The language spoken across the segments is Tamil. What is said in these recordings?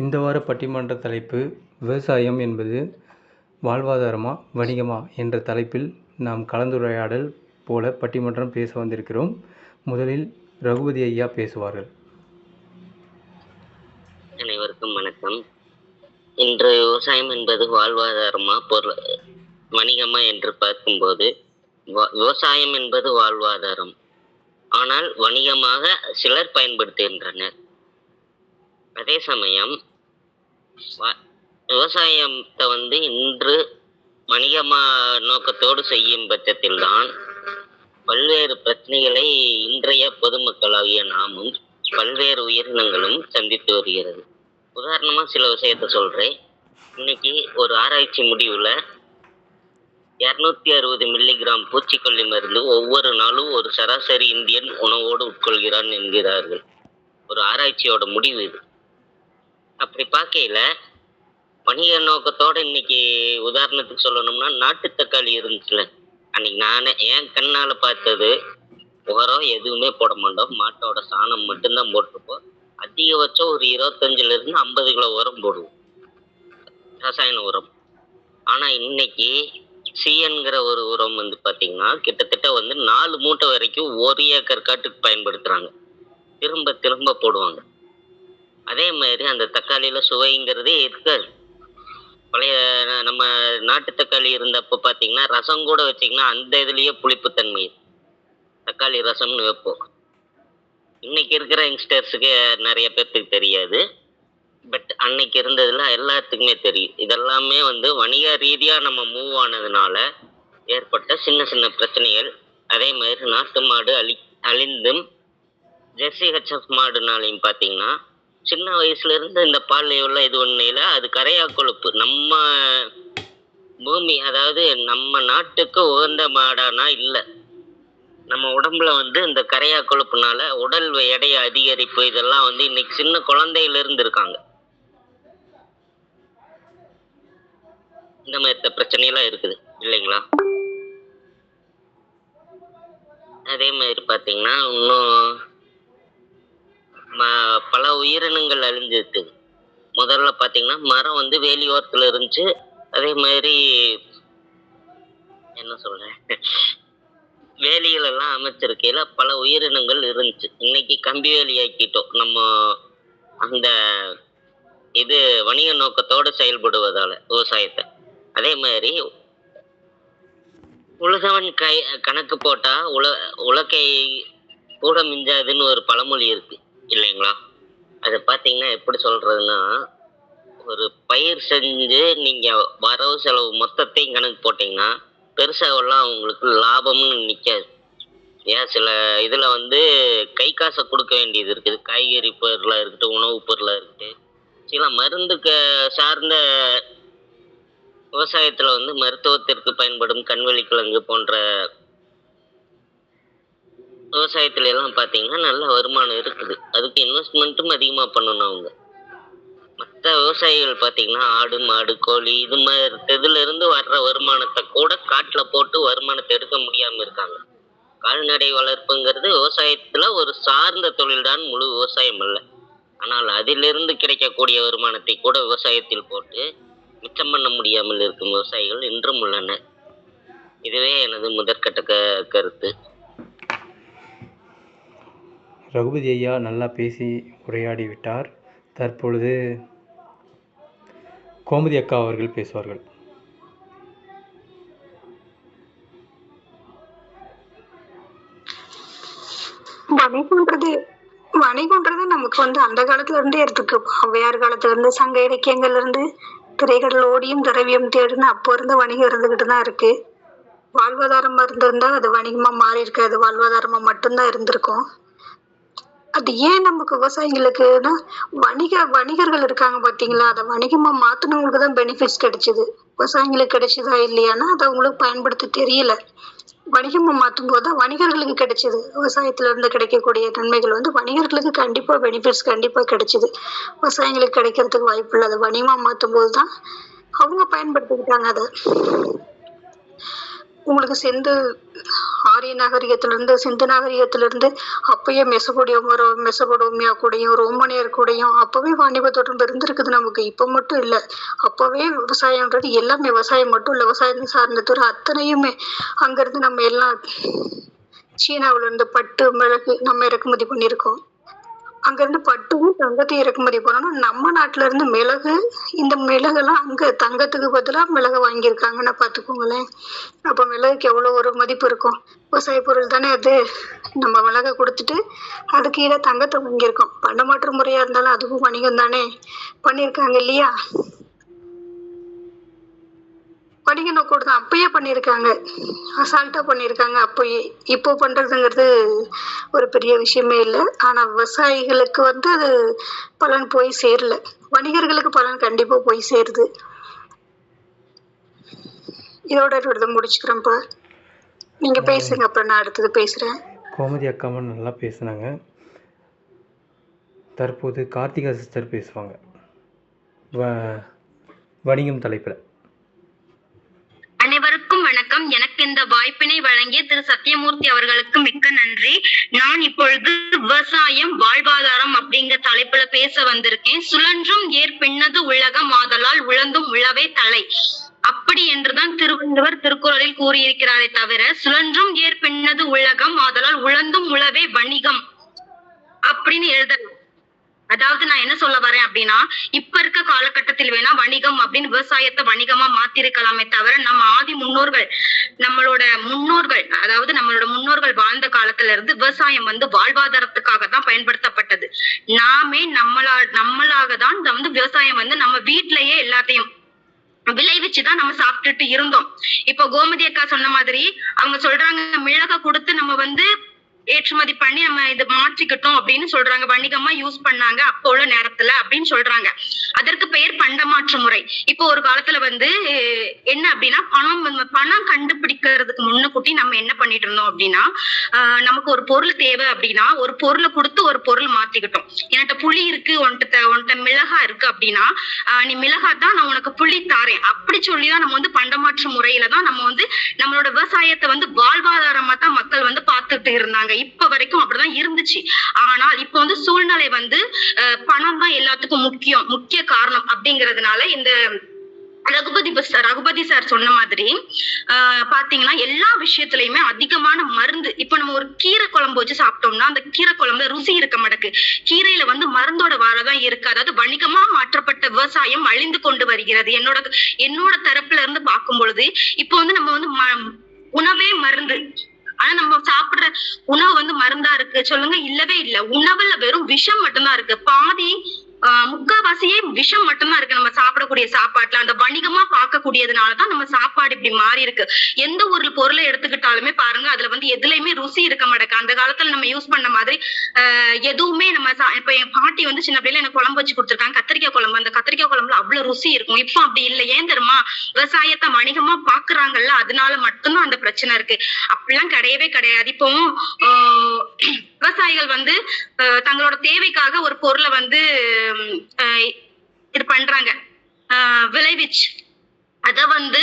இந்த வார பட்டிமன்ற தலைப்பு விவசாயம் என்பது வாழ்வாதாரமா வணிகமா என்ற தலைப்பில் நாம் கலந்துரையாடல் போல பட்டிமன்றம் பேச வந்திருக்கிறோம். முதலில் ரகுபதி ஐயா பேசுவார்கள். அனைவருக்கும் வணக்கம். இன்று விவசாயம் என்பது வாழ்வாதாரமா பொருள் வணிகமா என்று பார்க்கும்போது விவசாயம் என்பது வாழ்வாதாரம். ஆனால் வணிகமாக சிலர் பயன்படுத்துகின்றனர். அதே சமயம் வ- விவசாயத்தை வந்து இன்று வணிகமா நோக்கத்தோடு செய்யும் பட்சத்தில்தான் பல்வேறு பிரச்சனைகளை இன்றைய பொதுமக்களாகிய நாமும் பல்வேறு உயிரினங்களும் சந்தித்து வருகிறது. உதாரணமாக சில விஷயத்த சொல்கிறேன் இன்னைக்கு ஒரு ஆராய்ச்சி முடிவில் இரநூத்தி அறுபது மில்லிகிராம் பூச்சிக்கொல்லி மருந்து ஒவ்வொரு நாளும் ஒரு சராசரி இந்தியன் உணவோடு உட்கொள்கிறான் என்கிறார்கள். ஒரு ஆராய்ச்சியோட முடிவு இது. அப்படி பார்க்கையில வணிக நோக்கத்தோட இன்னைக்கு உதாரணத்துக்கு சொல்லணும்னா நாட்டு தக்காளி இருந்துச்சுல. அன்னைக்கு நானே என் கண்ணால பார்த்தது உரம் எதுவுமே போட மாட்டோம். மாட்டோட சாணம் மட்டும்தான் போட்டிருப்போம். அதிகபட்சம் ஒரு இருபத்தஞ்சுல இருந்து ஐம்பது கிலோ உரம் போடுவோம். ரசாயன உரம். ஆனா இன்னைக்கு சிஎன்கிற ஒரு உரம் வந்து பாத்தீங்கன்னா கிட்டத்தட்ட வந்து நாலு மூட்டை வரைக்கும் ஒரு ஏக்கர் காட்டுக்கு பயன்படுத்துறாங்க. திரும்ப திரும்ப போடுவாங்க. அதே மாதிரி அந்த தக்காளியில் சுவைங்கிறதே இருக்காது பழைய நம்ம நாட்டு தக்காளி இருந்தப்போ பார்த்தீங்கன்னா ரசம் கூட வச்சிங்கன்னா அந்த இதுலேயே புளிப்புத்தன்மை. தக்காளி ரசம்னு வைப்போம். இன்னைக்கு இருக்கிற யங்ஸ்டர்ஸுக்கு நிறைய பேர்த்துக்கு தெரியாது. பட் அன்னைக்கு இருந்ததுல எல்லாத்துக்குமே தெரியும். இதெல்லாமே வந்து வணிக ரீதியாக நம்ம மூவ் ஆனதுனால ஏற்பட்ட சின்ன சின்ன பிரச்சனைகள். அதே மாதிரி நாட்டு மாடு அழி அழிந்தும் ஜெர்சி ஹெச்எஃப் மாடுனாலையும் பார்த்தீங்கன்னா சின்ன வயசுல இருந்து இந்த பால் உள்ள இது ஒன்றையில அது கரையா கொழுப்பு. நம்ம பூமி அதாவது நம்ம நாட்டுக்கு உகந்த மாடானா இல்லை. நம்ம உடம்புல வந்து இந்த கரையா கொழுப்புனால உடல் எடை அதிகரிப்பு இதெல்லாம் வந்து இன்னைக்கு சின்ன குழந்தையில இருந்து இருக்காங்க. இந்த மாதிரி பிரச்சனையெல்லாம் இருக்குது இல்லைங்களா? அதே மாதிரி பார்த்தீங்கன்னா இன்னும் ம- பல உயிரினங்கள் அழிஞ்சிருக்கு. முதல்ல பார்த்தீங்கன்னா மரம் வந்து வேலியோரத்தில் இருந்துச்சு. அதே மாதிரி என்ன சொல்றேன்? வேலிகளெல்லாம் எல்லாம் அமைச்சிருக்கையில பல உயிரினங்கள் இருந்துச்சு. இன்னைக்கு கம்பி வேலி ஆக்கிட்டோம். நம்ம அந்த இது வணிக நோக்கத்தோடு செயல்படுவதால விவசாயத்தை. அதே மாதிரி உலகவன் கை கணக்கு போட்டா உல உலக்கை கூட மிஞ்சாதுன்னு ஒரு பழமொழி இருக்கு. இல்லைங்களா? அதை பார்த்தீங்கன்னா எப்படி சொல்கிறதுன்னா ஒரு பயிர் செஞ்சு நீங்கள் வரவு செலவு மொத்தத்தையும் கணக்கு போட்டிங்கன்னா பெருசாவெல்லாம் உங்களுக்கு லாபம்னு நிற்காது ஏன்? சில இதில் வந்து கை காசை கொடுக்க வேண்டியது இருக்குது. காய்கறி பொருளாக இருக்கட்டும் உணவு பொருளாக இருக்கட்டும். சில மருந்துக்கு சார்ந்த விவசாயத்தில் வந்து மருத்துவத்திற்கு பயன்படும் கண்வெளி கிழங்கு போன்ற விவசாயத்துல எல்லாம் பாத்தீங்கன்னா நல்ல வருமானம் இருக்குது. அதுக்கு இன்வெஸ்ட்மெண்ட்டும் அதிகமா பண்ணணும் அவங்க. மற்ற விவசாயிகள் பாத்தீங்கன்னா ஆடு மாடு கோழி இது மாதிரி இதுல இருந்து வர்ற வருமானத்தை கூட காட்டுல போட்டு வருமானத்தை எடுக்க முடியாம இருக்காங்க. கால்நடை வளர்ப்புங்கிறது விவசாயத்துல ஒரு சார்ந்த தொழில்தான் முழு விவசாயம் அல்ல. ஆனால் அதிலிருந்து கிடைக்கக்கூடிய வருமானத்தை கூட விவசாயத்தில் போட்டு மிச்சம் பண்ண முடியாமல் இருக்கும் விவசாயிகள் இன்றும் உள்ளனர். இதுவே எனது முதற்கட்ட க கருத்து ரகுபதி ஐயா நல்லா பேசி உரையாடி விட்டார் தற்பொழுது கோமதி அக்கா அவர்கள் பேசுவார்கள். வணிகம்ன்றது வணிகம்ன்றது நமக்கு வந்து அந்த காலத்துல இருந்தே இருக்கு ஔவையார் காலத்துல இருந்து சங்க இலக்கியங்கள்ல இருந்து திரைகள் ஓடியும் திரவியம் தேடுன்னு அப்போ இருந்து வணிகம் இருந்துகிட்டு தான் இருக்கு. வாழ்வாதாரமா இருந்திருந்தா அது வணிகமா மாறி இருக்காது வாழ்வாதாரமா மட்டும்தான் இருந்திருக்கும். அது ஏன் நமக்கு விவசாயிகளுக்குன்னா வணிக வணிகர்கள் இருக்காங்க பாத்தீங்களா? அதை வணிகமா மாத்துனவங்களுக்கு தான் பெனிஃபிட்ஸ் கிடைச்சது. விவசாயிங்களுக்கு கிடைச்சதா இல்லையான்னா அது அவங்களுக்கு பயன்படுத்த தெரியல. வணிகமா மாற்றும் போது தான் வணிகர்களுக்கு கிடைச்சது. விவசாயத்துல இருந்து கிடைக்கக்கூடிய நன்மைகள் வந்து வணிகர்களுக்கு கண்டிப்பா பெனிஃபிட்ஸ் கண்டிப்பா கிடைச்சது. விவசாயிகளுக்கு கிடைக்கிறதுக்கு வாய்ப்பு இல்லை. அதை வணிகமா மாற்றும் போது தான் அவங்க பயன்படுத்திக்கிட்டாங்க அதை. உங்களுக்கு சிந்து ஆரிய நாகரிகத்திலிருந்து சிந்து நாகரிகத்திலிருந்து அப்பயே மெசபோடியமோ மெசபோடோமியா கூடயும் ரோமானியர் கூடயும் அப்பவே வாணிப தொடர்பு இருந்திருக்குது நமக்கு. இப்போ மட்டும் இல்லை. அப்பவே விவசாயம்ன்றது எல்லாம் விவசாயம் மட்டும் இல்லை. விவசாயம் சார்ந்த துறை அத்தனையுமே அங்கிருந்து நம்ம எல்லாம் சீனாவுல இருந்து பட்டு மிளகு நம்ம இறக்குமதி பண்ணியிருக்கோம். அங்கிருந்து பட்டும் தங்கத்தையும் இறக்குமதி பண்ணணும். நம்ம நாட்டுல இருந்து மிளகு இந்த மிளகெல்லாம் அங்க தங்கத்துக்கு பதிலா மிளகு வாங்கியிருக்காங்கன்னா பாத்துக்கோங்களேன் அப்ப மிளகுக்கு எவ்வளவு ஒரு மதிப்பு இருக்கும்? விவசாய பொருள் தானே அது? நம்ம மிளகை கொடுத்துட்டு அதுக்கு கீழே தங்கத்தை வாங்கியிருக்கோம். பண்டமாற்று முறையா இருந்தாலும் அதுவும் வணிகம் தானே பண்ணியிருக்காங்க இல்லையா? வணிக நோக்கோடு தான் அப்பயே பண்ணியிருக்காங்க. அசால்ட்டா பண்ணியிருக்காங்க. அப்பயே இப்போ பண்றதுங்கிறது ஒரு பெரிய விஷயமே இல்லை. ஆனா விவசாயிகளுக்கு வந்து அது பலன் போய் சேரல. வணிகர்களுக்கு பலன் கண்டிப்பா போய் சேருது. இதோட இதை முடிச்சுக்கிறேன்ப்பா நீங்க பேசுங்க. அப்புறம் நான் அடுத்தது பேசுறேன். கோமதி அக்காவும் நல்லா பேசுனாங்க. தற்போது கார்த்திகா சிஸ்டர் பேசுவாங்க. வணிகம் தலைப்பில். வணக்கம். எனக்கு இந்த வாய்ப்பினை வழங்கிய திரு சத்யமூர்த்தி அவர்களுக்கு மிக்க நன்றி. நான் இப்பொழுது விவசாயம் வாழ்வாதாரம் அப்படிங்கிற தலைப்புல பேச வந்திருக்கேன். சுழன்றும் ஏர் பின்னது உலகம் ஆதலால் உழந்தும் உழவே தலை. அப்படி என்றுதான் திருவள்ளுவர் திருக்குறளில் கூறியிருக்கிறாரே தவிர சுழன்றும் ஏர் பின்னது உலகம் ஆதலால் உழந்தும் உழவே வணிகம் அப்படின்னு எழுதலாம். அதாவது நான் என்ன சொல்ல வரேன் அப்படின்னா இப்ப இருக்க காலகட்டத்தில் வேணா வணிகம் அப்படின்னு விவசாயத்தை வணிகமா மாத்திருக்கலாமே தவிர நம்ம ஆதி முன்னோர்கள் நம்மளோட முன்னோர்கள் அதாவது நம்மளோட முன்னோர்கள் வாழ்ந்த காலத்துல இருந்து விவசாயம் வந்து வாழ்வாதாரத்துக்காக தான் பயன்படுத்தப்பட்டது. நாமே நம்மளா நம்மளாக தான் வந்து விவசாயம் வந்து நம்ம வீட்லயே எல்லாத்தையும் விளைவிச்சுதான் நம்ம சாப்பிட்டுட்டு இருந்தோம். இப்போ கோமதி அக்கா சொன்ன மாதிரி அவங்க சொல்றாங்க மிளகை கொடுத்து நம்ம வந்து ஏற்றுமதி பண்ணி நம்ம இதை மாற்றிக்கிட்டோம் அப்படின்னு சொல்றாங்க. வணிகமா யூஸ் பண்ணாங்க அப்போ உள்ள நேரத்துல அப்படின்னு சொல்றாங்க. அதற்கு பெயர் பண்டமாற்று முறை. இப்போ ஒரு காலத்துல வந்து என்ன அப்படின்னா பணம் பணம் கண்டுபிடிக்கிறதுக்கு முன்னுக்கூட்டி நம்ம என்ன பண்ணிட்டு இருந்தோம் அப்படின்னா ஆஹ், நமக்கு ஒரு பொருள் தேவை அப்படின்னா ஒரு பொருளை கொடுத்து ஒரு பொருள் மாத்திக்கிட்டோம். என்கிட்ட புளி இருக்கு உன்கிட்ட உன்கிட்ட மிளகா இருக்கு அப்படின்னா ஆஹ், நீ மிளகா தான் நான் உனக்கு புளி தாரேன். அப்படி சொல்லிதான் நம்ம வந்து பண்டமாற்று முறையில தான் நம்ம வந்து நம்மளோட விவசாயத்தை வந்து வாழ்வாதாரமா தான் மக்கள் வந்து பார்த்துட்டு இருந்தாங்க. இப்ப வரைக்கும் அப்படிதான் இருந்துச்சு. ஆனால் இப்ப வந்து சூழ்நிலை வந்து பணம் தான் எல்லாத்துக்கும் முக்கியம் முக்கிய காரணம் அப்படிங்கறதுனால இந்த ரகுபதி சார் ரகுபதி சார் சொன்ன மாதிரி ஆஹ் பாத்தீங்கன்னா எல்லா விஷயத்துலயுமே அதிகமான மருந்து இப்ப நம்ம ஒரு கீரை குழம்பு வச்சு சாப்பிட்டோம்னா அந்த கீரை குழம்புல ருசி இருக்க மாட்டேக்கு கீரையில வந்து மருந்தோட வாரதான் இருக்கு. அதாவது வணிகமா மாற்றப்பட்ட விவசாயம் அழிந்து கொண்டு வருகிறது. என்னோட என்னோட தரப்புல இருந்து பார்க்கும் பொழுது இப்போ வந்து நம்ம வந்து ம- உணவே மருந்து ஆனா நம்ம சாப்பிடுற உணவு வந்து மருந்தா இருக்கு. சொல்லுங்க இல்லவே இல்ல. உணவுல வெறும் விஷம் மட்டும்தான் இருக்கு. பாதி முக்காவாசியே விஷம் மட்டும்தான் இருக்கு. நம்ம சாப்பிடக்கூடிய சாப்பாட்டுல. அந்த வணிகமா பார்க்கக்கூடியதுனாலதான் நம்ம சாப்பாடு இப்படி மாறி இருக்கு எந்த ஒரு பொருளை எடுத்துக்கிட்டாலுமே பாருங்க அதுல வந்து எதுலயுமே ருசி இருக்க மாட்டேங்க அந்த காலத்துல நம்ம யூஸ் பண்ண மாதிரி எதுவுமே நம்ம சா- இப்ப என் பாட்டி வந்து சின்ன பிள்ளைல எனக்கு குழம்பு வச்சு கொடுத்துருக்காங்க. கத்திரிக்காய் குழம்பு. அந்த கத்திரிக்காய் குழம்புல அவ்வளவு ருசி இருக்கும். இப்போ அப்படி இல்லை. ஏன் தெரியுமா? விவசாயத்தை வணிகமா பாக்குறாங்கல்ல அதனால மட்டும்தான் அந்த பிரச்சனை இருக்கு. அப்படிலாம் கிடையவே கிடையாது. இப்போ விவசாயிகள் வந்து தங்களோட தேவைக்காக ஒரு பொருளை வந்து இது பண்றாங்க. விளைவிச்சு. அத வந்து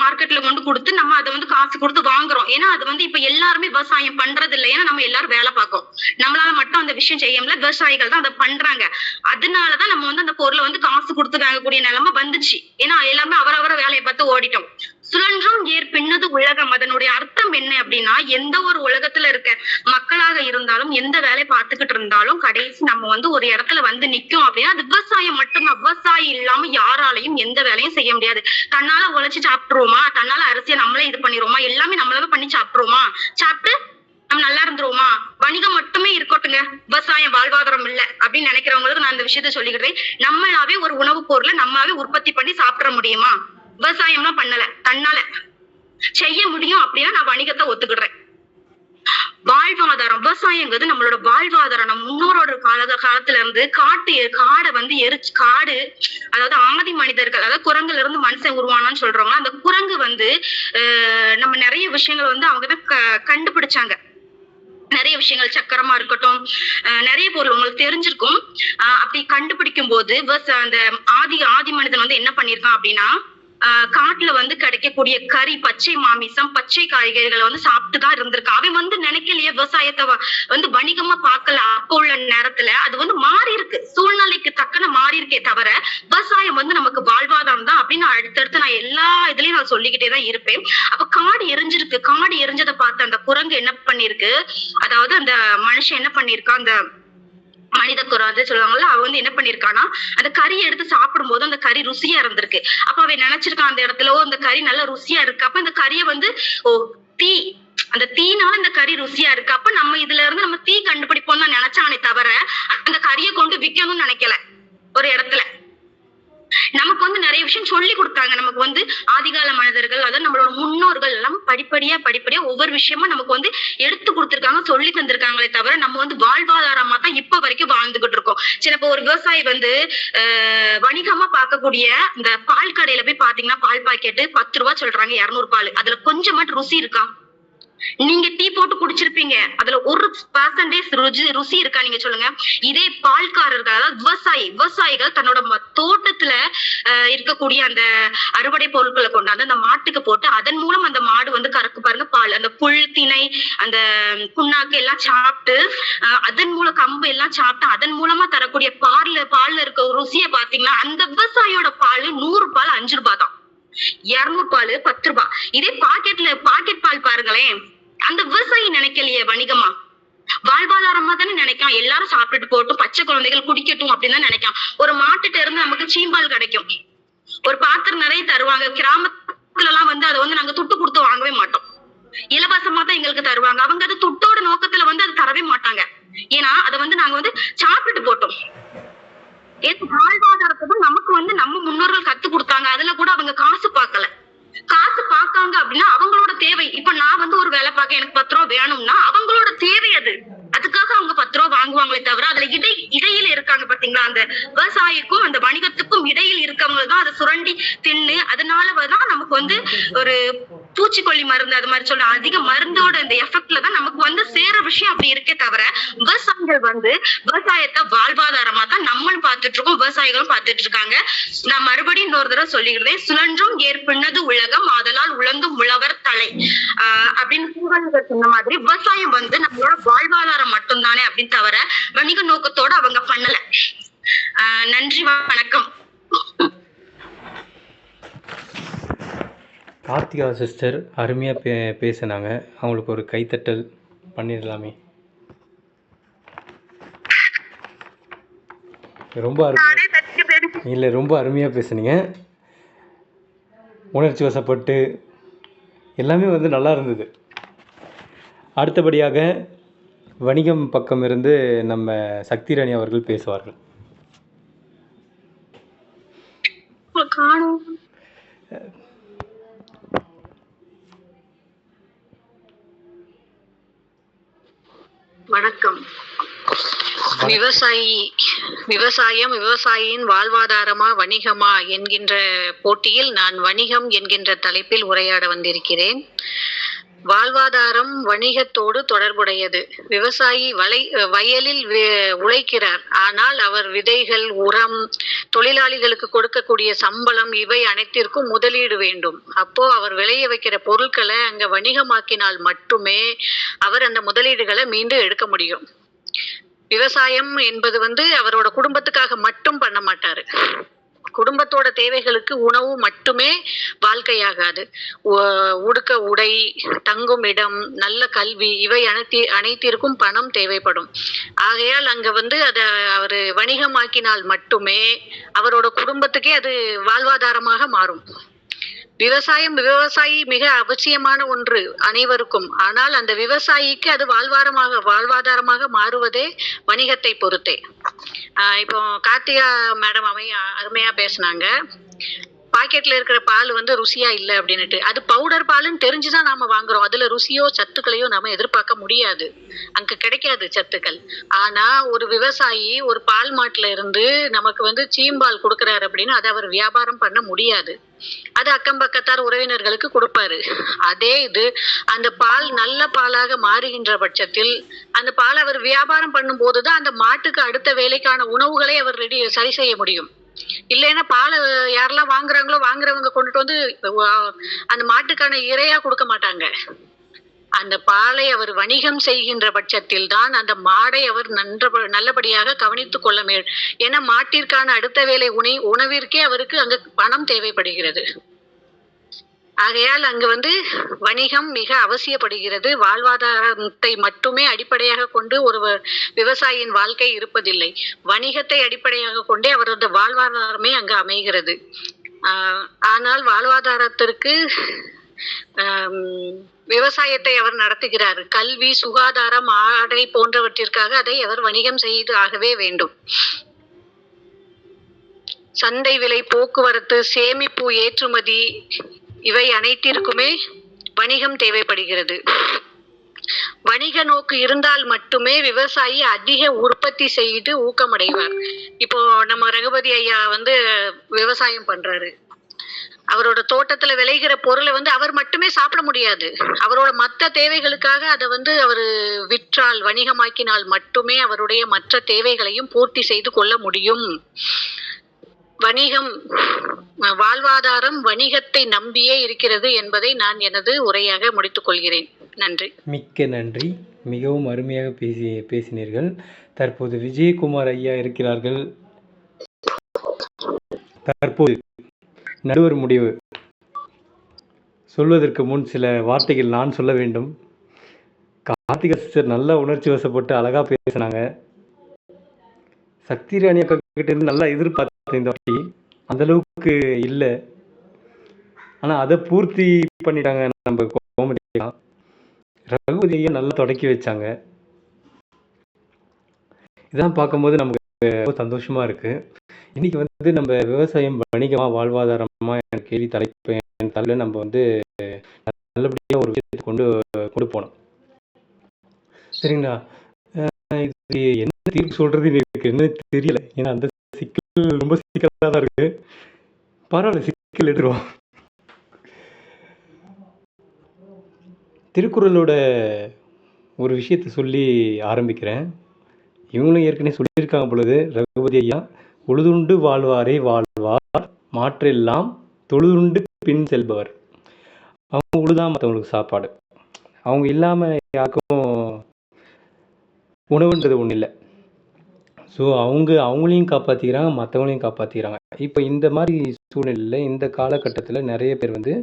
மார்க்கெட்ல கொண்டு கொடுத்து நம்ம அதை வந்து காசு கொடுத்து வாங்குறோம். ஏன்னா அது வந்து இப்ப எல்லாருமே விவசாயம் பண்றது இல்லை ஏன்னா நம்ம எல்லாரும் வேலை பார்க்கறோம். நம்மளால மட்டும் அந்த விஷயம் செய்ய விவசாயிகள் தான் அதை பண்றாங்க. அதனாலதான் நம்ம வந்து அந்த பொருளை வந்து காசு கொடுத்து வாங்கக்கூடிய நிலைமை வந்துச்சு. ஏன்னா எல்லாருமே அவரவர வேலையை பார்த்து ஓடிட்டோம். சுழன்றும் ஏர் பின்னது உலகம். அதனுடைய அர்த்தம் என்ன அப்படின்னா எந்த ஒரு உலகத்துல இருக்க மக்களாக இருந்தாலும் எந்த வேலையை பார்த்துக்கிட்டு இருந்தாலும் கடைசி நம்ம வந்து ஒரு இடத்துல வந்து நிக்கும் அப்படின்னா அது விவசாயம் மட்டும்தான். விவசாயி இல்லாம யாராலையும் எந்த வேலையும் செய்ய முடியாது. தன்னால உழைச்சு சாப்பிட்டுருவோமா தன்னால அரிசியை நம்மளே இது பண்ணிடுவோமா எல்லாமே நம்மளால பண்ணி சாப்பிட்டுருவோமா சாப்பிட்டு நம்ம நல்லா இருந்துருவோமா? வணிகம் மட்டுமே இருக்கட்டுங்க விவசாயம் வாழ்வாதாரம் இல்ல அப்படின்னு நினைக்கிறவங்களுக்கு நான் இந்த விஷயத்த சொல்லிக்கிறேன். நம்மளாவே ஒரு உணவுப் பொருளை நம்மளாவே உற்பத்தி பண்ணி சாப்பிட முடியுமா? விவசாயம்லாம் பண்ணல. தன்னால. செய்ய முடியும் அப்படின்னா நான் வணிகத்தை ஒத்துக்கிடுறேன். வாழ்வாதாரம் விவசாயங்கிறது நம்மளோட வாழ்வாதாரம். நம்ம முன்னோரோட கால காலத்துல இருந்து காட்டு காடை வந்து எரிச்சு காடு அதாவது ஆதி மனிதர்கள் அதாவது குரங்குல இருந்து மனுஷன் உருவானான்னு சொல்றவங்க அந்த குரங்கு வந்து நம்ம நிறைய விஷயங்கள் வந்து அவங்கதான் க- கண்டுபிடிச்சாங்க. நிறைய விஷயங்கள் சக்கரமா இருக்கட்டும் அஹ், நிறைய பொருள் உங்களுக்கு தெரிஞ்சிருக்கும். அப்படி கண்டுபிடிக்கும் போது அந்த ஆதி ஆதி மனிதன் வந்து என்ன பண்ணிருக்கான் அப்படின்னா காட்டுல வந்து கிடைக்கக்கூடிய கறி பச்சை மாமிசம் பச்சை காய்கறிகளை வந்து சாப்பிட்டு தான் இருந்திருக்கான் அவன் வந்து நினைக்கலையே விவசாயத்தை வ- வந்து வணிகமா பார்க்கல. அப்போ உள்ள நேரத்துல அது வந்து மாறி இருக்கு. சூழ்நிலைக்கு தக்கன மாறி இருக்கே தவிர விவசாயம் வந்து நமக்கு வாழ்வாதாரம் தான் அப்படின்னு அடுத்தடுத்து நான் எல்லா இதுலயும் நான் சொல்லிக்கிட்டே தான் இருப்பேன். அப்ப காடு எரிஞ்சிருக்கு. காடு எரிஞ்சதை பார்த்து அந்த குரங்கு என்ன பண்ணிருக்கு? அதாவது அந்த மனுஷன் என்ன பண்ணிருக்கான் அந்த மனித குரங்கு சொல்லுவாங்கல்ல அவ வந்து என்ன பண்ணிருக்கானா அந்த கறியை எடுத்து சாப்பிடும் போது அந்த கறி ருசியா இருந்திருக்கு. அப்ப அவன் நினைச்சிருக்கான் அந்த இடத்துல ஓ அந்த கறி நல்லா ருசியா இருக்கு. அப்ப இந்த கறியை வந்து ஓ தீ அந்த தீனால இந்த கறி ருசியா இருக்கு. அப்ப நம்ம இதுல இருந்து நம்ம தீ கண்டுபிடிப்போம் தான் நினைச்சானே தவிர அந்த கறியை கொண்டு விக்கணும்னு நினைக்கல ஒரு இடத்துல. நமக்கு வந்து நிறைய விஷயம் சொல்லி கொடுத்தாங்க. நமக்கு வந்து ஆதிகால மனிதர்கள் அதாவது நம்மளோட முன்னோர்கள் எல்லாம் படிப்படியா படிப்படியா ஒவ்வொரு விஷயமா நமக்கு வந்து எடுத்து கொடுத்திருக்காங்க சொல்லி தந்திருக்காங்களே தவிர நம்ம வந்து வாழ்வாதாரமா தான் இப்ப வரைக்கும் வாழ்ந்துகிட்டு இருக்கோம். சில இப்போ ஒரு விவசாயி வந்து ஆஹ் வணிகமா பார்க்கக்கூடிய இந்த பால் கடையில போய் பாத்தீங்கன்னா பால் பாக்கெட்டு பத்து ரூபா சொல்றாங்க இருநூறு பால். அதுல கொஞ்சமாட்டு ருசி இருக்கா? நீங்க டீ போட்டு குடிச்சிருப்பீங்க. அதுல ஒரு பர்சன்டேஜ் ருசி ருசி இருக்கா நீங்க சொல்லுங்க. இதே பால்காரர்கள் அதாவது விவசாயி விவசாயிகள் தன்னோட தோட்டத்துல இருக்கக்கூடிய அந்த அறுவடை பொருட்களை கொண்டாந்து அந்த மாட்டுக்கு போட்டு அதன் மூலம் அந்த மாடு வந்து கறக்கு பாருங்க பால் அந்த புல் திணை அந்த புண்ணாக்கு எல்லாம் சாப்பிட்டு அதன் மூலம் கம்பு எல்லாம் சாப்பிட்டு அதன் மூலமா தரக்கூடிய பால்ல பால்ல இருக்க ருசியை பாத்தீங்கன்னா அந்த விவசாயியோட பால் நூறு பால் அஞ்சு ரூபாய் தான். இருநூறு பால் பத்து ரூபாய். இதே பாக்கெட்ல பாக்கெட் பால் பாருங்களேன். அந்த விவசாயி நினைக்கலையே வணிகமா? வாழ்வாதாரமா தானே நினைக்கும் எல்லாரும் சாப்பிட்டுட்டு போட்டும் பச்சை குழந்தைகள் குடிக்கட்டும் அப்படின்னு தான் நினைக்கான். ஒரு மாட்டுட்ட இருந்து நமக்கு சீம்பால் கிடைக்கும். ஒரு பாத்திரம் நிறைய தருவாங்க. கிராமத்துல எல்லாம் வந்து அதை வந்து நாங்க துட்டு கொடுத்து வாங்கவே மாட்டோம். இலவசமா தான் எங்களுக்கு தருவாங்க. அவங்க அது துட்டோட நோக்கத்துல வந்து அது தரவே மாட்டாங்க. ஏன்னா அதை வந்து நாங்க வந்து சாப்பிட்டுட்டு போட்டோம். ஏன்? வாழ்வாதாரத்தை நமக்கு வந்து நம்ம முன்னோர்கள் கத்து கொடுத்தாங்க. அதுல கூட அவங்க காசு பார்க்கல. காசு பாக்காங்க அப்படின்னா அவங்களோட தேவை. இப்ப நான் வந்து ஒரு வேலை பார்க்க எனக்கு பத்து ரூபா வேணும்னா அவங்களோட தேவை அது. அதுக்காக அவங்க பத்து ரூபா வாங்குவாங்களே தவிர அதுல இடை இடையில இருக்காங்க பாத்தீங்களா? அந்த விவசாயிக்கும் அந்த வணிகத்துக்கும் இடையில் இருக்கவங்க தான் அதை சுரண்டி தின்னு அதனால தான் நமக்கு வந்து ஒரு பூச்சிக்கொல்லி மருந்து அது மாதிரி சொல்ற அதிக மருந்தோட இந்த எஃபெக்ட்ல தான் விஷயம் அப்படி இருக்கே தவிர விவசாயிகள் வந்து விவசாயத்தை வாழ்வாதாரமா தான் நம்மளும் பார்த்துட்டு இருக்கோம் விவசாயிகளும் பார்த்துட்டு இருக்காங்க நான் மறுபடியும் இன்னொரு தடவை சொல்லிக்கிறதே சுழன்றும் ஏற்பின்னது உலகம் ஆதலால் உழந்தும் உழவர் தலை. ஆஹ் அப்படின்னு திருவள்ளுவர் சொன்ன மாதிரி விவசாயம் வந்து நம்மளோட வாழ்வாதாரம் மட்டும்தானே அப்படின்னு தவிர வணிக நோக்கத்தோட அவங்க பண்ணல. ஆஹ் நன்றி வணக்கம். கார்த்திகா சிஸ்டர் அருமையாக பே பேசினாங்க. அவங்களுக்கு ஒரு கைத்தட்டல். பண்ணிடலாமே. ரொம்ப அருமையாக இல்லை ரொம்ப அருமையாக பேசுனீங்க. உணர்ச்சி வசப்பட்டு எல்லாமே வந்து நல்லா இருந்தது. அடுத்தபடியாக வணிகம் பக்கம் இருந்து நம்ம சக்திராணி அவர்கள் பேசுவார்கள். காணும். வணக்கம். விவசாயி விவசாயம் விவசாயியின் வாழ்வாதாரமா வணிகமா என்கின்ற போட்டியில் நான் வணிகம் என்கின்ற தலைப்பில் உரையாட வந்திருக்கிறேன். வாழ்வாதாரம் வணிகத்தோடு தொடர்புடையது. விவசாயி வலை வயலில் உழைக்கிறார். ஆனால் அவர் விதைகள் உரம் தொழிலாளிகளுக்கு கொடுக்கக்கூடிய சம்பளம் இவை அனைத்திற்கும் முதலீடு வேண்டும். அப்போ அவர் விளைய வைக்கிற பொருட்களை அங்க வணிகமாக்கினால் மட்டுமே அவர் அந்த முதலீடுகளை மீண்டும் எடுக்க முடியும். விவசாயம் என்பது வந்து அவரோட குடும்பத்துக்காக மட்டும் பண்ண மாட்டாரு. குடும்பத்தோட தேவைகளுக்கு உணவு மட்டுமே வாழ்க்கையாகாது. உடுக்க உடை தங்கும் இடம் நல்ல கல்வி இவை அனைத்தி அனைத்திற்கும் பணம் தேவைப்படும். ஆகையால் அங்க வந்து அதை அவர் வணிகமாக்கினால் மட்டுமே அவரோட குடும்பத்துக்கே அது வாழ்வாதாரமாக மாறும். விவசாயம் விவசாயி மிக அவசியமான ஒன்று அனைவருக்கும். ஆனால் அந்த விவசாயிக்கு அது வாழ்வாரமாக வாழ்வாதாரமாக மாறுவதே வணிகத்தை பொறுத்தே. இப்போ கார்த்திகா மேடம் அமை அருமையா பேசுனாங்க. பாக்கெட்ல இருக்கிற பால் வந்து ருசியா இல்ல அப்படின்னுட்டு. அது பவுடர் பாலுன்னு தெரிஞ்சுதான் நாம வாங்குறோம். அதுல ருசியோ சத்துக்களையோ நாம எதிர்பார்க்க முடியாது. அங்க கிடைக்காது சத்துக்கள். ஆனா ஒரு விவசாயி ஒரு பால் மாட்டுல இருந்து நமக்கு வந்து சீம்பால் கொடுக்கறாரு அப்படின்னு அதை அவர் வியாபாரம் பண்ண முடியாது. அது அக்கம் பக்கத்தார் உறவினர்களுக்கு கொடுப்பாரு. அதே இது அந்த பால் நல்ல பாலாக மாறுகின்ற பட்சத்தில் அந்த பால் அவர் வியாபாரம் பண்ணும் போதுதான் அந்த மாட்டுக்கு அடுத்த வேலைக்கான உணவுகளை அவர் ரெடி சரி செய்ய முடியும். இல்லைன்னா பாலை யாரெல்லாம் வாங்குறாங்களோ வாங்குறவங்க கொண்டுட்டு வந்து அந்த மாட்டுக்கான இரையா கொடுக்க மாட்டாங்க. அந்த பாலை அவர் வணிகம் செய்கின்ற பட்சத்தில் தான் அந்த மாடை அவர் நன்ற நல்லபடியாக கவனித்துக் கொள்ள மேல். ஏன்னா மாட்டிற்கான அடுத்த வேலை உணை உணவிற்கே அவருக்கு அங்க பணம் தேவைப்படுகிறது. ஆகையால் அங்கு வந்து வணிகம் மிக அவசியப்படுகிறது. வாழ்வாதாரத்தை மட்டுமே அடிப்படையாக கொண்டு ஒரு விவசாயியின் வாழ்க்கை இருப்பதில்லை. வணிகத்தை அடிப்படையாக கொண்டே அவரது வாழ்வாதாரமே அங்கு அமைகிறது. ஆனால் வாழ்வாதாரத்திற்கு விவசாயத்தை அவர் நடத்துகிறார். கல்வி சுகாதாரம் ஆடை போன்றவற்றிற்காக அதை அவர் வணிகம் செய்து ஆகவே வேண்டும். சந்தை விலை போக்குவரத்து சேமிப்பு ஏற்றுமதி இவை அனைத்திற்குமே வணிகம் தேவைப்படுகிறது. வணிக நோக்கு இருந்தால் மட்டுமே விவசாயி அதிக உற்பத்தி செய்து ஊக்கமடைவார். இப்போ நம்ம ரகுபதி ஐயா வந்து விவசாயம் பண்றாரு. அவரோட தோட்டத்துல விளைகிற பொருளை வந்து அவர் மட்டுமே சாப்பிட முடியாது. அவரோட மற்ற தேவைகளுக்காக அதை வந்து அவர் விற்றால் வணிகமாக்கினால் மட்டுமே அவருடைய மற்ற தேவைகளையும் பூர்த்தி செய்து கொள்ள முடியும். வணிகம் வாழ்வாதாரம் வணிகத்தை நம்பியே இருக்கிறது என்பதை நான் எனது உரையாக முடித்துக் கொள்கிறேன். நன்றி. மிக்க நன்றி. மிகவும் அருமையாக பேசி பேசினீர்கள். தற்போது விஜயகுமார் ஐயா இருக்கிறார்கள். தற்போது நடுவர் முடிவு. சொல்வதற்கு முன் சில வார்த்தைகள் நான் சொல்ல வேண்டும். கார்த்திகா சிஸ்டர் நல்லா உணர்ச்சி வசப்பட்டு அழகா பேசினாங்க. சக்தி ராணி அக்கா கிட்ட இருந்து நல்லா எதிர்பார்த்து இந்த வாட்டி அந்தளவுக்கு இல்லை. ஆனால் அதை பூர்த்தி பண்ணிட்டாங்க நம்ம கோமதியா ரகுபதி ஐயா நல்லா தொடக்கி வச்சாங்க. இதெல்லாம் பார்க்கும்போது நமக்கு ரொம்ப சந்தோஷமாக இருக்குது இன்னைக்கு வந்து நம்ம விவசாயம் வணிகமாக வாழ்வாதாரமாக என் கேள்வி தலைப்பு என் தலையில் நம்ம வந்து நல்லபடியாக ஒரு விஷயத்தை கொண்டு கொண்டு போனோம். சரிங்களா? இது என்ன தீர்ப்பு சொல்கிறது எனக்கு என்ன தெரியல. ஏன்னா அந்த ரொம்ப சிக்கலாக தான் இருக்கு. பரவாயில்ல சிக்கல் எடுத்துருவோம் திருக்குறளோட ஒரு விஷயத்தை சொல்லி ஆரம்பிக்கிறேன். இவங்களும் ஏற்கனவே சொல்லியிருக்காங்க பொழுது ரகுபதி ஐயா உழுதுண்டு வாழ்வாரே வாழ்வார் மாற்றெல்லாம் தொழுதுண்டு பின் செல்பவர். அவங்க உழுதான் மற்றவங்களுக்கு சாப்பாடு. அவங்க இல்லாமல் யாருக்கும் உணவுன்றது ஒன்றும் இல்லை. ஸோ அவங்க அவங்களையும் காப்பாற்றிக்கிறாங்க மற்றவங்களையும் காப்பாற்றிக்கிறாங்க இப்போ இந்த மாதிரி சூழ்நிலையில் இந்த காலகட்டத்தில் நிறைய பேர் வந்து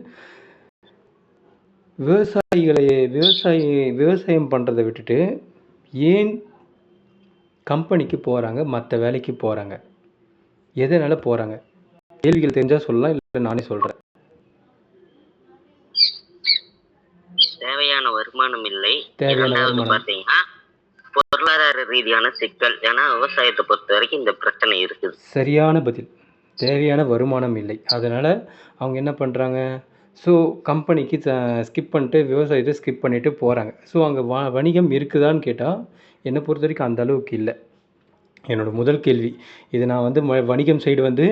விவசாயிகளை விவசாயி விவசாயம் பண்ணுறதை விட்டுட்டு ஏன் கம்பெனிக்கு போகிறாங்க மற்ற வேலைக்கு போகிறாங்க எதனால் போகிறாங்க கேள்விகள் தெரிஞ்சால் சொல்லலாம் இல்லை நானே சொல்கிறேன் தேவையான வருமானம் இல்லை. தேவையான வருமானம். பாத்தீங்கன்னா பொருளாதார ரீதியான சிக்கல். ஏன்னா விவசாயத்தை பொறுத்த வரைக்கும் இந்த பிரச்சனை இருக்குது. சரியான பதில். தேவையான வருமானம் இல்லை. அதனால் அவங்க என்ன பண்ணுறாங்க ஸோ கம்பெனிக்கு ஸ்கிப் பண்ணிட்டு விவசாயத்தை ஸ்கிப் பண்ணிவிட்டு போகிறாங்க ஸோ அங்கே வ வணிகம் இருக்குதான்னு கேட்டால் என்னை பொறுத்த வரைக்கும் அந்த அளவுக்கு இல்லை. என்னோட முதல் கேள்வி. இது நான் வந்து ம- வணிகம் சைடு வந்து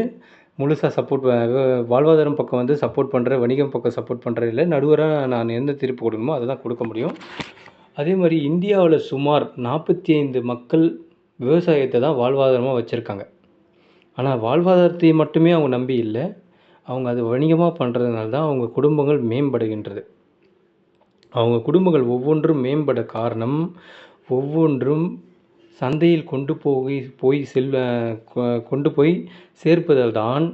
முழுசாக சப்போர்ட் வாழ்வாதாரம் பக்கம் வந்து சப்போர்ட் பண்ணுற வணிகம் பக்கம் சப்போர்ட் பண்ணுறது இல்லை நடுவராக நான் எந்த தீர்ப்பு கொடுக்கணுமோ அதை தான் கொடுக்க முடியும். அதே மாதிரி இந்தியாவில் சுமார் நாற்பத்தி ஐந்து மக்கள் விவசாயத்தை தான் வாழ்வாதாரமாக வச்சுருக்காங்க. ஆனால் வாழ்வாதாரத்தை மட்டுமே அவங்க நம்பி இல்லை. அவங்க அது வணிகமாக பண்ணுறதுனால தான் அவங்க குடும்பங்கள் மேம்படுகின்றது. அவங்க குடும்பங்கள் ஒவ்வொன்றும் மேம்பட காரணம் ஒவ்வொன்றும் சந்தையில் கொண்டு போய் போய் செல்வ கொண்டு போய் சேர்ப்பதால் தான்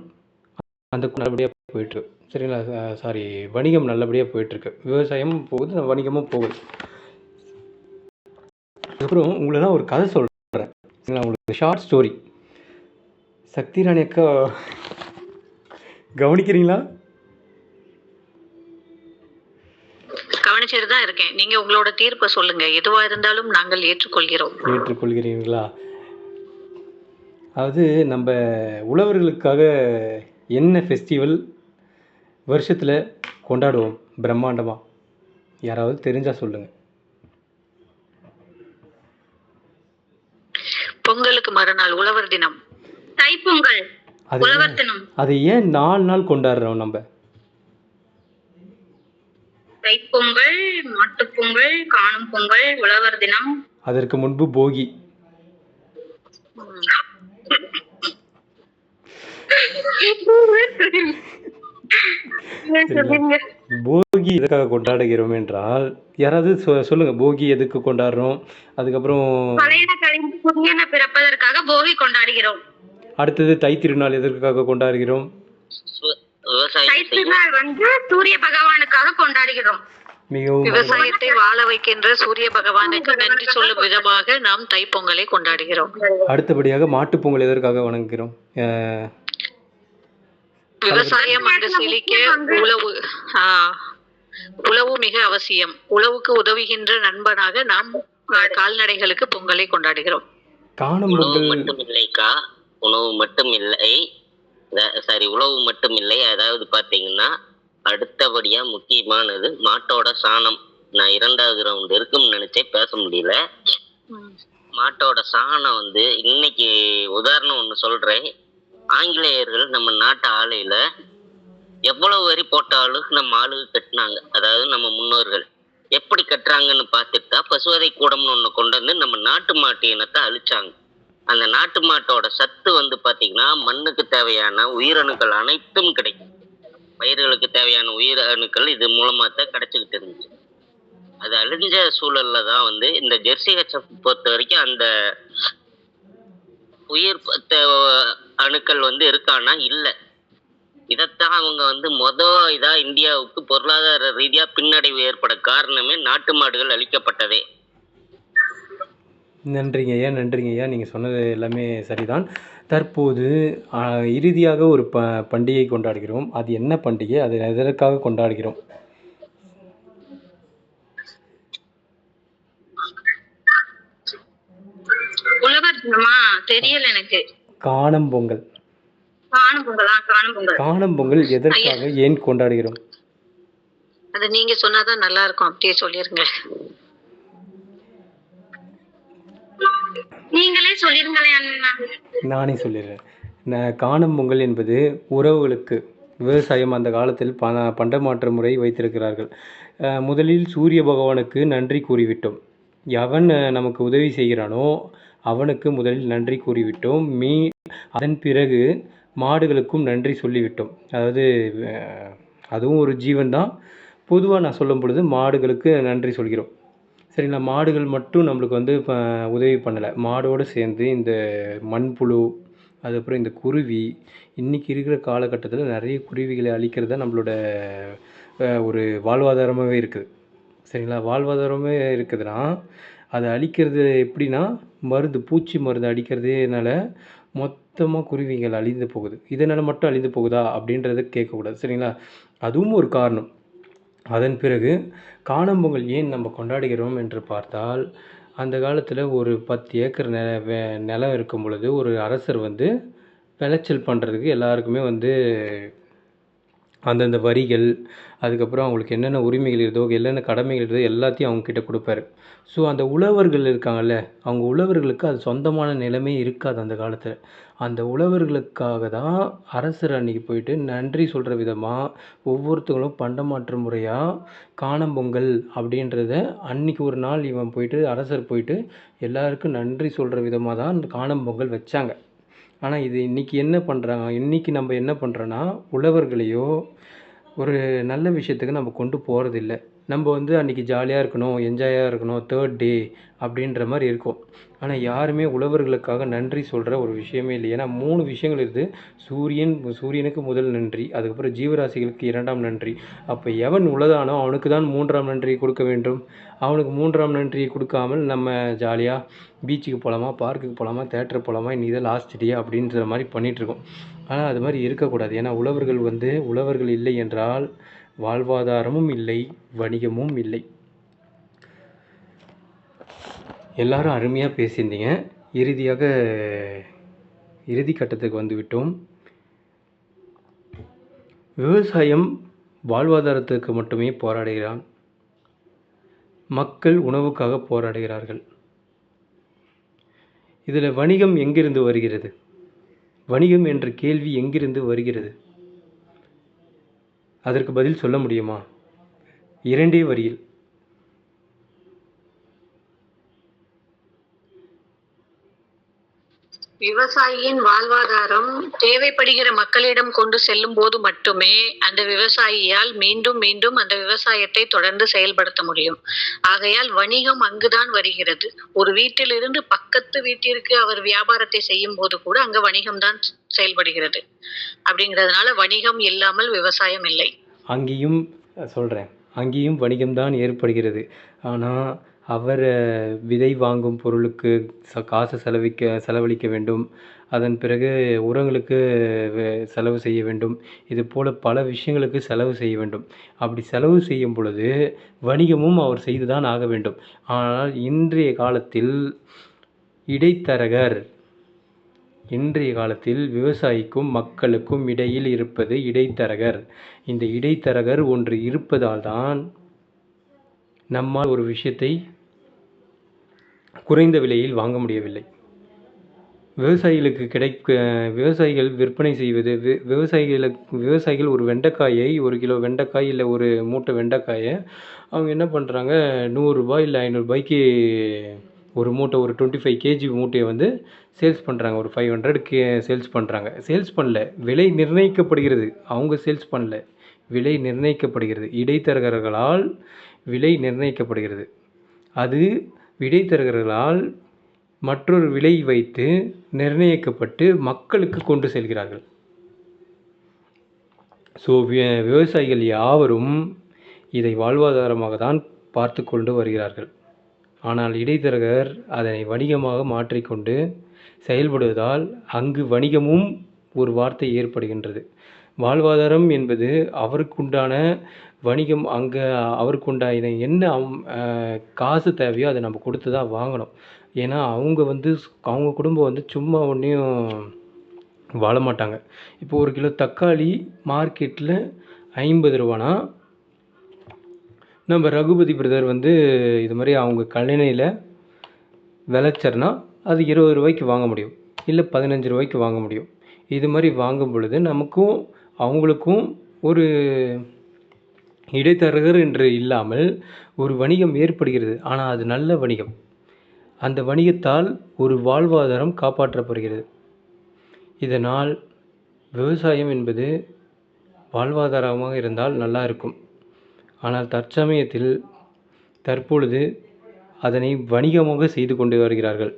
அந்த நல்லபடியாக போயிட்டுருக்கு சரிங்களா? சாரி வணிகம் நல்லபடியாக போயிட்டுருக்கு விவசாயமும் போகுது வணிகமும் போகுது. அதுக்கப்புறம் உங்களை நான் ஒரு கதை சொல்கிறேன் சரிங்களா உங்களுக்கு ஷார்ட் ஸ்டோரி சக்தி ராணி அக்கா கவனிக்கிறீங்களா? கவனிச்சுட்டு தான் இருக்கேன். நீங்க உங்களோட தீர்ப்பை சொல்லுங்க. எதுவா இருந்தாலும் நாங்கள் ஏற்றுக்கொள்கிறோம். ஏற்றுக்கொள்கிறீர்களா? அதாவது நம்ம உழவர்களுக்காக என்ன ஃபெஸ்டிவல் வருஷத்தில் கொண்டாடுவோம்? பிரம்மாண்டமாக யாராவது தெரிஞ்சால் சொல்லுங்கள் பொங்கலுக்கு மறுநாள் உழவர் தினம். தைப்பொங்கல் உழவர் தினம். அது ஏன் நாலு நாள் கொண்டாடுறோம் நம்ம? தைப்பொங்கல் மாட்டுப்பொங்கல் காணும் பொங்கல் உழவர் தினம். அதற்கு முன்பு போகி. சொல்லுங்க போகி எதுக்காக கொண்டாடுகிறோம் என்றால் யாராவது சொல்லுங்க போகி எதுக்கு கொண்டாடுறோம்? அதுக்கப்புறம் புதியன பிறப்பதற்காக போகி கொண்டாடுகிறோம். அடுத்தது தை திருநாள் எதற்காக கொண்டாடுகிறோம்? வந்து சூரிய பகவானுக்காக கொண்டாடுகிறோம். மிகவும் விவசாயத்தை வாழ வைக்கின்ற சூரிய பகவானுக்கு நன்றி சொல்லும் விதமாக நாம் தைப்பொங்கலை கொண்டாடுகிறோம். அடுத்தபடியாக மாட்டுப் பொங்கல் எதற்காக வணங்குகிறோம்? விவசாயம் அங்கு செழிக்க உழவு உழவு மிக அவசியம். உழவுக்கு உதவுகின்ற நண்பனாக நாம் கால்நடைகளுக்கு பொங்கலை கொண்டாடுகிறோம். காணும் உணவு மட்டும் இல்லைக்கா? உணவு மட்டும் இல்லை. சாரி உணவு மட்டும் இல்லை. அதாவது பாத்தீங்கன்னா அடுத்தபடியா முக்கியமானது மாட்டோட சாணம். நான் இரண்டாவது ரவுண்ட் இருக்கும்னு நினைச்சேன் பேச முடியல. மாட்டோட சாணம் வந்து இன்னைக்கு உதாரணம் ஒன்று சொல்றேன். ஆங்கிலேயர்கள் நம்ம நாட்டு ஆலையில எவ்வளவு வரி போட்டாலும் நம்ம ஆளுங்க கட்டினாங்க. அதாவது நம்ம முன்னோர்கள். எப்படி கட்டுறாங்கன்னு பார்த்துட்டா பசுவதை கூடம்னு ஒன்று கொண்டு வந்து நம்ம நாட்டு மாட்டு இனத்தை அழிச்சாங்க. அந்த நாட்டு மாட்டோட சத்து வந்து பார்த்தீங்கன்னா மண்ணுக்கு தேவையான உயிரணுக்கள் அனைத்தும் கிடைக்கும். பயிர்களுக்கு தேவையான உயிரணுக்கள் இது மூலமாக தான் கிடைச்சிக்கிட்டு இருந்துச்சு. அது அழிஞ்ச சூழல்ல தான் வந்து இந்த ஜெர்சி ஹெச்எஃப் பொறுத்த வரைக்கும் அந்த உயிர் தே- அணுக்கள் வந்து இருக்கானா இல்லை. இதைத்தான் அவங்க வந்து மொத இதா இந்தியாவுக்கு பொருளாதார ரீதியா பின்னடைவு ஏற்பட காரணமே நாட்டு மாடுகள் அழிக்கப்பட்டதே. நன்றிங்க ஐயா நன்றிங்க ஐயா. நீங்கள் சொன்னது எல்லாமே சரிதான். தற்போது இறுதியாக ஒரு ப பண்டிகை கொண்டாடுகிறோம். அது என்ன பண்டிகை? அது எதற்காக கொண்டாடுகிறோம்? உழவர் தினமா தெரியல எனக்கு. காணும் பொங்கல். காணும் பொங்கலா? காணும் பொங்கல். காணும் பொங்கல் எதற்காக ஏன் கொண்டாடுகிறோம்? அது நீங்க சொன்னாதான் நல்லா இருக்கும் அப்படியே சொல்லிருங்க நீங்களே சொல்லிருங்களேன் நானே சொல்லிடுறேன். காணும் பொங்கல் என்பது உறவுகளுக்கு விவசாயம் அந்த காலத்தில் ப பண்டமாற்று முறை வைத்திருக்கிறார்கள். முதலில் சூரிய பகவானுக்கு நன்றி கூறிவிட்டோம். எவன் நமக்கு உதவி செய்கிறானோ அவனுக்கு முதலில் நன்றி கூறிவிட்டோம். மீ அதன் பிறகு மாடுகளுக்கும் நன்றி சொல்லிவிட்டோம். அதாவது அதுவும் ஒரு ஜீவன் தான் பொதுவாக நான் சொல்லும் பொழுது மாடுகளுக்கு நன்றி சொல்கிறோம். சரிங்களா? மாடுகள் மட்டும் நம்மளுக்கு வந்து இப்போ உதவி பண்ணலை. மாடோடு சேர்ந்து இந்த மண்புழு அதுக்கப்புறம் இந்த குருவி இன்றைக்கி இருக்கிற காலகட்டத்தில் நிறைய குருவிகளை அழிக்கிறது தான் நம்மளோட ஒரு வாழ்வாதாரமாகவே இருக்குது. சரிங்களா? வாழ்வாதாரமே இருக்குதுன்னா அதை அழிக்கிறது எப்படின்னா மருந்து பூச்சி மருந்து அடிக்கிறதுனால மொத்தமாக குருவிகள் அழிந்து போகுது. இதனால் மட்டும் அழிந்து போகுதா? அப்படின்றத கேட்கக்கூடாது. சரிங்களா? அதுவும் ஒரு காரணம். அதன் பிறகு காணும் பொங்கல் ஏன் நம்ம கொண்டாடுகிறோம் என்று பார்த்தால் அந்த காலத்தில் ஒரு பத்து ஏக்கர் நெ வே- நிலம் இருக்கும் பொழுது ஒரு அரசர் வந்து விளைச்சல் பண்ணுறதுக்கு எல்லாருக்குமே வந்து அந்தந்த வரிகள் அதுக்கப்புறம் அவங்களுக்கு என்னென்ன உரிமைகள் இருந்தோ என்னென்ன கடமைகள் இருந்தோ எல்லாத்தையும் அவங்க கிட்ட கொடுப்பாரு. ஸோ அந்த உழவர்கள் இருக்காங்கல்ல அவங்க உழவர்களுக்கு அது சொந்தமான நிலமே இருக்காது அந்த காலத்தில். அந்த உழவர்களுக்காக தான் அரசர் அன்னைக்கு போயிட்டு நன்றி சொல்கிற விதமாக ஒவ்வொருத்தங்களும் பண்டமாற்று முறையாக காணும் பொங்கல் அப்படின்றத அன்னைக்கு ஒரு நாள் இவன் போயிட்டு அரசர் போயிட்டு எல்லாருக்கும் நன்றி சொல்கிற விதமாக தான் அந்த காணும் பொங்கல் வச்சாங்க. ஆனால் இது இன்னைக்கு என்ன பண்ணுறாங்க இன்னைக்கு நம்ம என்ன பண்ணுறோன்னா உழவர்களையோ ஒரு நல்ல விஷயத்துக்கு நம்ம கொண்டு போகிறதில்ல நம்ம வந்து அன்றைக்கி ஜாலியாக இருக்கணும் என்ஜாயாக இருக்கணும் தேர்ட் டே அப்படின்ற மாதிரி இருக்கும். ஆனால் யாருமே உழவர்களுக்காக நன்றி சொல்கிற ஒரு விஷயமே இல்லை. ஏன்னா மூணு விஷயங்கள் இருக்குது சூரியன் சூரியனுக்கு முதல் நன்றி அதுக்கப்புறம் ஜீவராசிகளுக்கு இரண்டாம் நன்றி. அப்போ எவன் உளதானோ அவனுக்கு தான் மூன்றாம் நன்றி கொடுக்க வேண்டும். அவனுக்கு மூன்றாம் நன்றி கொடுக்காமல் நம்ம ஜாலியாக பீச்சுக்கு போகலாமா பார்க்குக்கு போகலாமா தேட்டர் போகலாமா இன்னி தான் லாஸ்ட் டே அப்படின்ற மாதிரி பண்ணிகிட்ருக்கோம் ஆனால் அது மாதிரி இருக்கக்கூடாது. ஏன்னா உழவர்கள் வந்து உழவர்கள் இல்லை என்றால் வாழ்வாதாரமும் இல்லை வணிகமும் இல்லை. எல்லாரும் அருமையாக பேசியிருந்தீங்க. இறுதியாக இறுதி கட்டத்துக்கு வந்துவிட்டோம். விவசாயம் வாழ்வாதாரத்துக்கு மட்டுமே போராடுகிறான். மக்கள் உணவுக்காக போராடுகிறார்கள். இதில் வணிகம் எங்கிருந்து வருகிறது? வணிகம் என்ற கேள்வி எங்கிருந்து வருகிறது? அதற்கு பதில் சொல்ல முடியுமா? இரண்டே வரியில் விவசாயியின் வாழ்வாதாரம் தேவைப்படுகிற மக்களிடம் கொண்டு செல்லும் போது மட்டுமே அந்த விவசாயியால் மீண்டும் மீண்டும் அந்த விவசாயத்தை தொடர்ந்து செயல்படுத்த முடியும். ஆகையால் வணிகம் அங்குதான் வருகிறது. ஒரு வீட்டிலிருந்து பக்கத்து வீட்டிற்கு அவர் வியாபாரத்தை செய்யும் போது கூட அங்க வணிகம் தான் செயல்படுகிறது. அப்படிங்கிறதுனால வணிகம் இல்லாமல் விவசாயம் இல்லை. அங்கேயும் சொல்றேன். அங்கேயும் வணிகம்தான் ஏற்படுகிறது. ஆனால் அவர் விதை வாங்கும் பொருளுக்கு ச காசு செலவிக்க செலவழிக்க வேண்டும். அதன் பிறகு உரங்களுக்கு வே- செலவு செய்ய வேண்டும். இது போல் பல விஷயங்களுக்கு செலவு செய்ய வேண்டும். அப்படி செலவு செய்யும் பொழுது வணிகமும் அவர் செய்து தான் ஆக வேண்டும். ஆனால் இன்றைய காலத்தில் இடைத்தரகர் இன்றைய காலத்தில் விவசாயிக்கும் மக்களுக்கும் இடையில் இருப்பது இடைத்தரகர். இந்த இடைத்தரகர் ஒன்று இருப்பதால் தான் நம்மால் ஒரு விஷயத்தை குறைந்த விலையில் வாங்க முடியவில்லை. விவசாயிகளுக்கு கிடைக்க விவசாயிகள் விற்பனை செய்வது வி- விவசாயிகளுக்கு விவசாயிகள் ஒரு வெண்டைக்காயை ஒரு கிலோ வெண்டைக்காய் இல்லை ஒரு மூட்டை வெண்டைக்காயை அவங்க என்ன பண்ணுறாங்க நூறுரூபா இல்லை ஐநூறுரூபாய்க்கு ஒரு மூட்டை ஒரு டுவெண்ட்டி ஃபைவ் கேஜி மூட்டையை வந்து சேல்ஸ் பண்ணுறாங்க ஒரு ஃபைவ் ஹண்ட்ரடுக்கு சேல்ஸ் பண்ணுறாங்க சேல்ஸ் பண்ணல. விலை நிர்ணயிக்கப்படுகிறது. அவங்க சேல்ஸ் பண்ணல. விலை நிர்ணயிக்கப்படுகிறது. இடைத்தரகர்களால் விலை நிர்ணயிக்கப்படுகிறது. அது இடைத்தரகர்களால் மற்றொரு விலை வைத்து நிர்ணயிக்கப்பட்டு மக்களுக்கு கொண்டு செல்கிறார்கள். ஸோ விவசாயிகள் யாவரும் இதை வாழ்வாதாரமாக தான் பார்த்து கொண்டு வருகிறார்கள். ஆனால் இடைத்தரகர் அதனை வணிகமாக மாற்றிக்கொண்டு செயல்படுவதால் அங்கு வணிகமும் ஒரு வார்த்தை ஏற்படுகின்றது. வாழ்வாதாரம் என்பது அவருக்குண்டான வணிகம் அங்கே அவருக்கு உண்டான என்ன அம்- காசு தேவையோ அதை நம்ம கொடுத்து தான் வாங்கணும். ஏன்னா அவங்க வந்து ஸ்- அவங்க குடும்பம் வந்து சும்மா ஒன்றையும் வாழ மாட்டாங்க. இப்போ ஒரு கிலோ தக்காளி மார்க்கெட்டில் ஐம்பது ரூபானா? நம்ம ரகுபதி பிரதர் வந்து இது மாதிரி அவங்க கல்லணையில் விளைச்சர்னா அது இருபது ரூபாய்க்கு வாங்க முடியும். இல்லை பதினஞ்சு ரூபாய்க்கு வாங்க முடியும். இது மாதிரி வாங்கும் பொழுது நமக்கும் அவங்களுக்கும் ஒரு இடைத்தரகர் என்று இல்லாமல் ஒரு வணிகம் ஏற்படுகிறது. ஆனால் அது நல்ல வணிகம். அந்த வணிகத்தால் ஒரு வாழ்வாதாரம் காப்பாற்றப்படுகிறது. இதனால் விவசாயம் என்பது வாழ்வாதாரமாக இருந்தால் நல்லா இருக்கும். ஆனால் தற்சமயத்தில் தற்பொழுது அதனை வணிகமாக செய்து கொண்டு வருகிறார்கள்.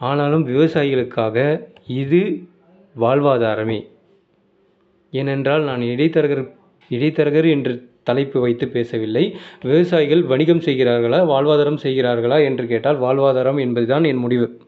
ஆனாலும் விவசாயிகளுக்காக இது வாழ்வாதாரமே. ஏனென்றால் நான் இடைத்தரகர் இடைத்தரகர் என்று தலைப்பு வைத்து பேசவில்லை. விவசாயிகள் வணிகம் செய்கிறார்களா? வாழ்வாதாரம் செய்கிறார்களா? என்று கேட்டால் வாழ்வாதாரம் என்பதுதான் என் முடிவு.